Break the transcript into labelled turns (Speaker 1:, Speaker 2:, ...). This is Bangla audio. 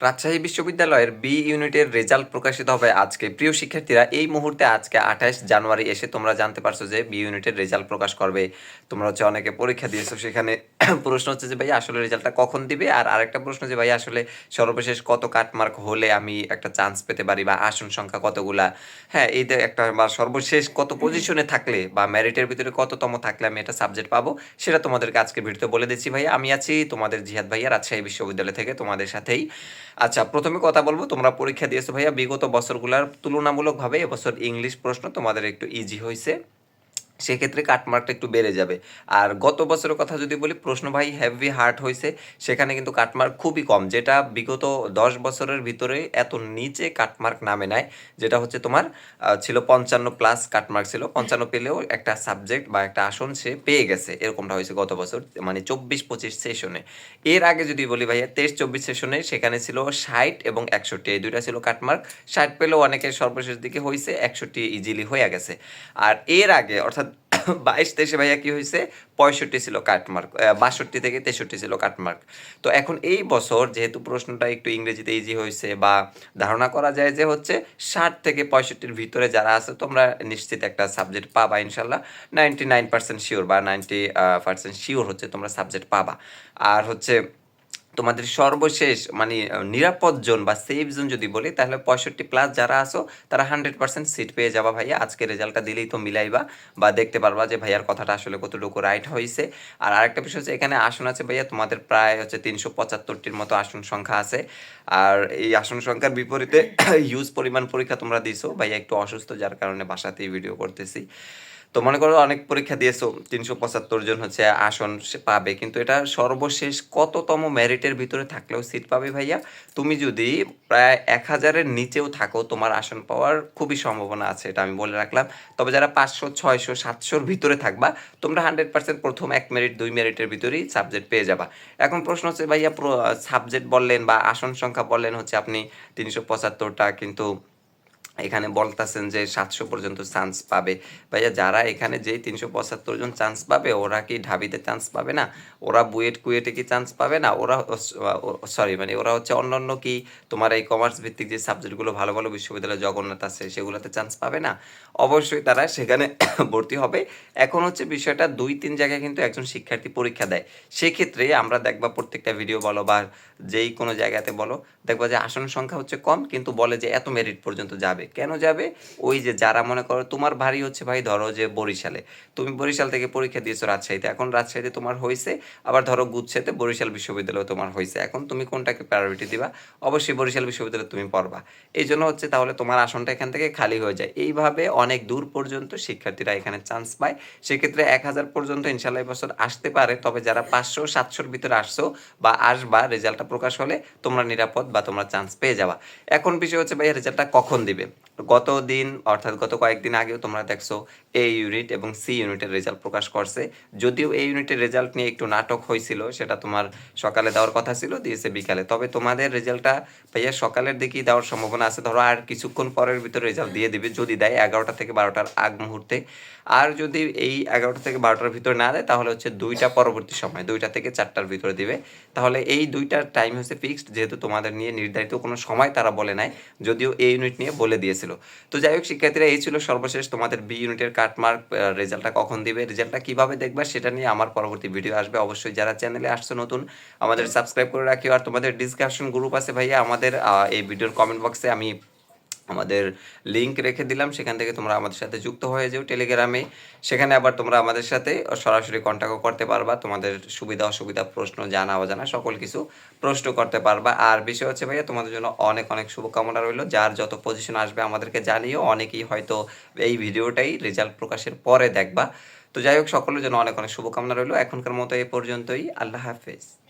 Speaker 1: রাজশাহী বিশ্ববিদ্যালয়ের বি ইউনিটের রেজাল্ট প্রকাশিত হবে আজকে। প্রিয় শিক্ষার্থীরা এই মুহূর্তে আজকে আঠাশ জানুয়ারি এসে তোমরা জানতে পারছ যে বি ইউনিটের রেজাল্ট প্রকাশ করবে। তোমরা হচ্ছে অনেকে পরীক্ষা দিয়েছ সেখানে প্রশ্ন হচ্ছে যে ভাই আসলে রেজাল্টটা কখন দিবে? আর আরেকটা প্রশ্ন যে ভাই আসলে সর্বশেষ কত কাটমার্ক হলে আমি একটা চান্স পেতে পারি বা আসন সংখ্যা কতগুলা? হ্যাঁ এই যে একটা বা সর্বশেষ কত পজিশনে থাকলে বা ম্যারিটের ভিতরে কততম থাকলে আমি একটা সাবজেক্ট পাবো সেটা তোমাদেরকে আজকে ভিডিওতে বলে দিচ্ছি। ভাইয়া আমি আছি তোমাদের জিহাদ ভাইয়া রাজশাহী বিশ্ববিদ্যালয় থেকে তোমাদের সাথেই। আচ্ছা প্রথমে কথা বলব, তোমরা পরীক্ষা দিয়েছ ভাইয়া। বিগত বছরগুলোর তুলনামূলকভাবে এবছর ইংলিশ প্রশ্ন তোমাদের একটু ইজি হয়েছে সেক্ষেত্রে কাটমার্কটা একটু বেড়ে যাবে। আর গত বছরের কথা যদি বলি, প্রশ্ন ভাই হেভি হার্ট হয়েছে সেখানে কিন্তু কাটমার্ক খুবই কম, যেটা বিগত দশ বছরের ভিতরে এত নিচে কাটমার্ক নামে নেয় যেটা হচ্ছে তোমার ছিল পঞ্চান্ন প্লাস কাটমার্ক ছিল। পঞ্চান্ন পেলেও একটা সাবজেক্ট বা একটা আসন সে পেয়ে গেছে, এরকমটা হয়েছে গত বছর মানে চব্বিশ পঁচিশ সেশনে এর আগে যদি বলি ভাইয়া, তেইশ চব্বিশ সেশনে সেখানে ছিল ষাট এবং একষট্টি, এই দুইটা ছিল কাটমার্ক ষাট পেলেও অনেকের সর্বশেষ দিকে হয়েছে একষট্টি ইজিলি হয়ে গেছে। আর এর আগে, অর্থাৎ বাইশ তেইশে ভাইয়া কি হয়েছে? পঁয়ষট্টি ছিল কাটমার্ক বাষট্টি থেকে তেষট্টি ছিল কাটমার্ক তো এখন এই বছর যেহেতু প্রশ্নটা একটু ইংরেজিতে ইজি হয়েছে বা ধারণা করা যায় যে হচ্ছে ষাট থেকে পঁয়ষট্টির ভিতরে যারা আছে, তোমরা নিশ্চিত একটা সাবজেক্ট পাবা ইনশাল্লাহ। নাইনটি নাইন পার্সেন্ট শিওর বা নাইনটি পার্সেন্ট শিওর হচ্ছে তোমরা সাবজেক্ট পাবা। আর হচ্ছে তোমাদের সর্বশেষ মানে নিরাপদ জোন বা সেফ জোন যদি বলি, তাহলে পঁয়ষট্টি প্লাস যারা আসো তারা হান্ড্রেড পার্সেন্ট সিট পেয়ে যাবা ভাইয়া। আজকে রেজাল্টটা দিলেই তো মিলাইবা বা দেখতে পারবা যে ভাইয়ার কথাটা আসলে কতটুকু রাইট হয়েছে আর আরেকটা বিষয় হচ্ছে, এখানে আসন আছে ভাইয়া, তোমাদের প্রায় হচ্ছে তিনশো পঁচাত্তরটির মতো আসন সংখ্যা আছে। আর এই আসন সংখ্যার বিপরীতে হিউজ পরিমাণ পরীক্ষা তোমরা দিছো। ভাইয়া একটু অসুস্থ যার কারণে বাসাতেই ভিডিও করতেছি। তো মনে করো অনেক পরীক্ষা দিয়েছ, তিনশো পঁচাত্তর জন হচ্ছে আসন পাবে, কিন্তু এটা সর্বশেষ কততম মেরিটের ভিতরে থাকলেও সিট পাবে ভাইয়া? তুমি যদি প্রায় এক হাজারের নিচেও থাকো, তোমার আসন পাওয়ার খুবই সম্ভাবনা আছে, এটা আমি বলে রাখলাম। তবে যারা পাঁচশো, ছয়শো, সাতশোর ভিতরে থাকবা, তোমরা হান্ড্রেড পার্সেন্ট প্রথম এক মেরিট দুই মেরিটের ভিতরেই সাবজেক্ট পেয়ে যাবা। এখন প্রশ্ন হচ্ছে ভাইয়া সাবজেক্ট বললেন বা আসন সংখ্যা বললেন হচ্ছে আপনি তিনশো পঁচাত্তরটা, কিন্তু এখানে বলতেছেন যে সাতশো পর্যন্ত চান্স পাবে। ভাইয়া, যারা এখানে যে তিনশো পঁচাত্তর জন চান্স পাবে, ওরা কি ঢাবিতে চান্স পাবে না? ওরা বুয়েট কুয়েটে কি চান্স পাবে না? ওরা সরি মানে ওরা হচ্ছে অন্যান্য কি তোমার এই কমার্স ভিত্তিক যে সাবজেক্টগুলো ভালো ভালো বিশ্ববিদ্যালয় জগন্নাথ আছে, সেগুলোতে চান্স পাবে না? অবশ্যই তারা সেখানে ভর্তি হবে। এখন হচ্ছে বিষয়টা, দুই তিন জায়গায় কিন্তু একজন শিক্ষার্থী পরীক্ষা দেয়। সেক্ষেত্রে আমরা দেখবা প্রত্যেকটা ভিডিও বলো বা যেই কোনো জায়গাতে বলো, দেখবা যে আসন সংখ্যা হচ্ছে কম, কিন্তু বলে যে এত মেরিট পর্যন্ত যাবে। কেন যাবে? ওই যে যারা মনে করো তোমার ভারী হচ্ছে ভাই, ধরো যে বরিশালে। তুমি বরিশাল থেকে পরীক্ষা দিয়েছ রাজশাহীতে। এখন রাজশাহীতে তোমার হয়েছে আবার ধরো গুচ্ছেতে বরিশাল বিশ্ববিদ্যালয় তোমার হয়েছে এখন তুমি কোনটাকে প্রায়োরিটি দিবা? অবশ্যই বরিশাল বিশ্ববিদ্যালয়ে তুমি পড়বা। এই জন্য হচ্ছে তাহলে তোমার আসনটা এখান থেকে খালি হয়ে যায়। এইভাবে অনেক দূর পর্যন্ত শিক্ষার্থীরা এখানে চান্স পায়। সেক্ষেত্রে এক হাজার পর্যন্ত ইনশাল্লাহ বছর আসতে পারে। তবে যারা পাঁচশো, সাতশোর ভিতরে আসছো বা আসবা, রেজাল্টটা প্রকাশ হলে তোমরা নিরাপদ বা তোমরা চান্স পেয়ে যাবা। এখন বিষয় হচ্ছে ভাই, রেজাল্টটা কখন দিবে? গত দিন, অর্থাৎ গত কয়েকদিন আগেও তোমরা দেখছ এ ইউনিট এবং সি ইউনিটের রেজাল্ট প্রকাশ করছে। যদিও এই ইউনিটের রেজাল্ট নিয়ে একটু নাটক হয়েছিল, সেটা তোমার সকালে দেওয়ার কথা ছিল, দিয়েছে বিকালে। তবে তোমাদের রেজাল্টটা ভাইয়া সকালের দিকেই দেওয়ার সম্ভাবনা আছে। ধরো আর কিছুক্ষণ পরের ভিতরে রেজাল্ট দিয়ে দিবে, যদি দেয় এগারোটা থেকে বারোটার আগ মুহূর্তে। আর যদি এই এগারোটা থেকে বারোটার ভিতরে না দেয়, তাহলে হচ্ছে দুইটা পরবর্তী সময়, দুইটা থেকে চারটার ভিতরে দিবে। তাহলে এই দুইটার টাইম হচ্ছে ফিক্সড যেহেতু তোমাদের নিয়ে নির্ধারিত কোনো সময় তারা বলে নাই, যদিও এই ইউনিট নিয়ে বলে দিয়েছিল। তো যাই হোক শিক্ষার্থীরা এই ছিল সর্বশেষ তোমাদের বি ইউনিটের কাটমার্ক রেজাল্টটা কখন দিবে রেজাল্টটা কীভাবে দেখবে সেটা নিয়ে আমার পরবর্তী ভিডিও আসবে। অবশ্যই যারা চ্যানেলে আসছো নতুন আমাদের সাবস্ক্রাইব করে রাখিও। আর তোমাদের ডিসকাশন গ্রুপ আছে ভাইয়া আমাদের এই ভিডিওর কমেন্ট বক্সে আমি আমাদের লিংক রেখে দিলাম। সেখান থেকে তোমরা আমাদের সাথে যুক্ত হয়ে যাও টেলিগ্রামে সেখানে আবার তোমরা আমাদের সাথে সরাসরি কন্ট্যাক্টও করতে পারবা। তোমাদের সুবিধা, অসুবিধা, প্রশ্ন, জানা, অজানা সকল কিছু প্রশ্ন করতে পারবা। আর বিষয় হচ্ছে ভাইয়া, তোমাদের জন্য অনেক অনেক শুভকামনা রইল। যার যত পজিশন আসবে আমাদেরকে জানিও। অনেকেই হয়তো এই ভিডিওটাই রেজাল্ট প্রকাশের পরে দেখবা। তো যাই হোক, সকলের জন্য অনেক অনেক শুভকামনা রইল। এখনকার মতো এই পর্যন্তই। আল্লাহ হাফেজ।